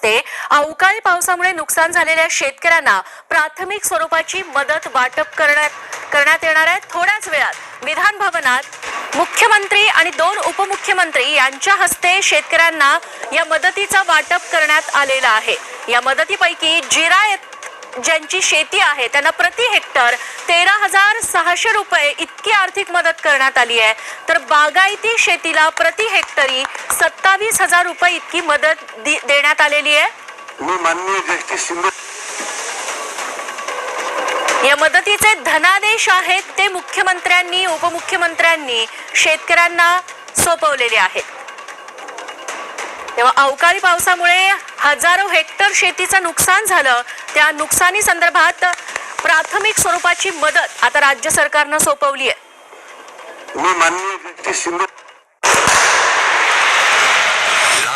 हस्ते अवकाळी पावसामुळे नुकसान झालेल्या शेतकऱ्यांना प्राथमिक स्वरूपाची मदत वाटप करण्यात करण्यात येणार आहे. थोड्याच वेळात विधान भवनात मुख्यमंत्री आणि दोन उपमुख्यमंत्री यांच्या हस्ते शेतकऱ्यांना या मदतीचा वाटप करण्यात आलेला आहे. या मदतीपैकी जिरा ज्यांची शेती आहे त्यांना प्रति हेक्टर तेरा हजार सहाशे रुपये इतकी आर्थिक मदत करण्यात आली आहे. तर बागायती शेतीला प्रति हेक्टरी सत्तावीस हजार रुपये इतकी मदत देण्यात आलेली आहे. मी माननीय जस्टिस शिंदे या मदतीचे धनादेश आहेत ते मुख्यमंत्र्यांनी उपमुख्यमंत्र्यांनी शेतकऱ्यांना सोपवलेले आहेत. तेव्हा अवकाळी पावसामुळे हजारो हेक्टर शेतीचं नुकसान झालं. त्या नुकसानी संदर्भात प्राथमिक स्वरूपाची मदत आता राज्य सरकारनं सोपवली आहे